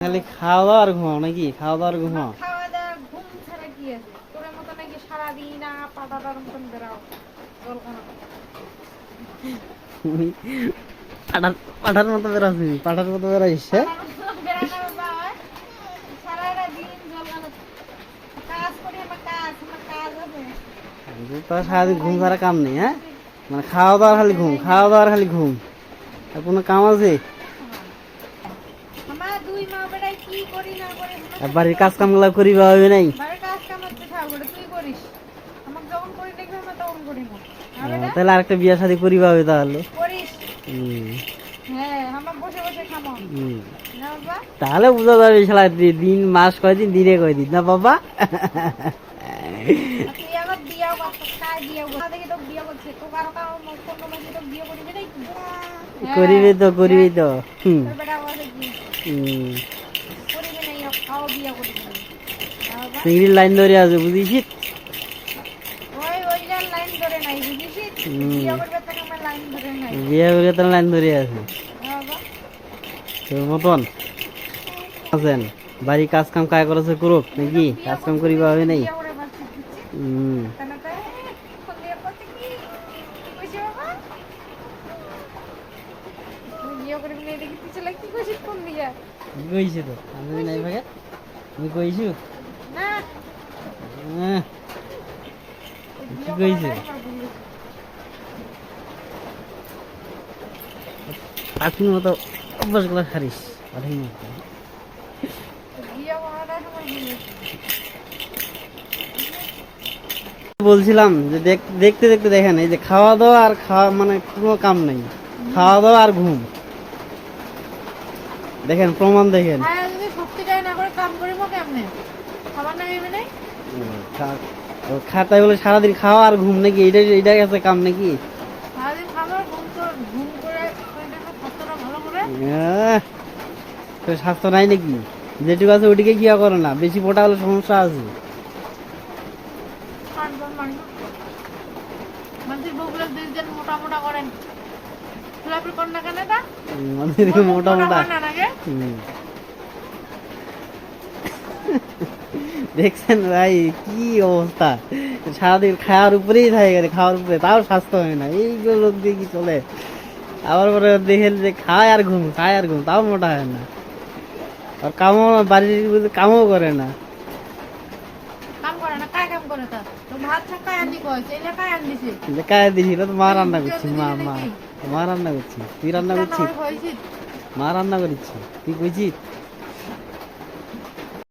খালি খাওয়া দাওয়া আর ঘুমাও নাকি? খাওয়া দাওয়া আর ঘুমাও। খাওয়া দাওয়া ঘুম ছাড়া কি আছে? তোর মতো নাকি সারাদিন মতন পাঠার পাঠার মতো বেড়াইস সারাদিন ঘুম ছাড়া কাম নেই হ্যাঁ? মানে খাওয়া দাওয়ার খালি ঘুম খাওয়া দাওয়ার খালি ঘুম। আর কোনো কাম আছে আমার দুই মা বেড়াই কি করি না করি আমার আর বাড়ির কাজ হবে নাই? কাম যখন করি দেখবি আমরা তখন না আর ও, বেটা তাহলে আরেকটা বিয়া শাদি করিবা হবে তাহলে? হ্যাঁ তাহলে বুঝা যাবে শালা দিন মাস কয়দিন দিনে কয়দিন না বাবা? কারও কারও করবি হ্যাঁ। তো? করিবে তো হুম। তোর চিংড়ির লাইন ধরে আছে বুঝিস। বিয়া করে তো লাইন ধরে আছে। তোর মতন। আছেন? বাড়ি কাজ কাম কায় করেছে করুক নাকি? কাজ কাম করিবা হবে নাই? হুম তাহলে তো ফোন দিয়ে করতে কি কি কইছে বাবা দেখি তুই কি কইছিস দিয়া তো আমি নাই ভাগে? তুমি কইছো? না। মতো অভ্যাসগুলো। বলছিলাম যে দেখতে দেখতে দেখেন এই যে খাওয়া দাওয়া আর খাওয়া মানে কোনো কাম নেই। খাওয়া দাওয়া আর ঘুম। দেখেন প্রমাণ দেখেন। যদি সত্যিটাই না করে কাম করিব কেমনে? খাবার না খাইবে নাই? খাতায় বলে সারাদিন খাওয়া আর ঘুম নাকি? এইটাই এইটাই আছে কাম নাকি? সারাদিন খাবার ঘুম করে ঘুম করে স্বাস্থ্যটা ভালো করে। তোর স্বাস্থ্য নাই নাকি? যেটুকু আছে ওটিকে কি করে না। বেশি মোটা হলে সমস্যা আছে। মোটা মোটা করেন। এটা? মোটা মোটা। দেখছেন ভাই কি অবস্থা? সারাদিন খাওয়ার উপরেই থাকে গেলে খাওয়ার উপরে। তাও স্বাস্থ্য হয় না। এইগুলো লোক দিয়ে কি চলে? আবার পরে দেখেন যে খায় আর ঘুম খায় আর ঘুম তাও মোটা হয় না। আর কামও বাড়ির কামও করে না। কায় দিছে মা রান্না করছি মা মা। মা রান্না করছি তুই রান্না করছিস? মা রান্না করেছি তুই কইছিস?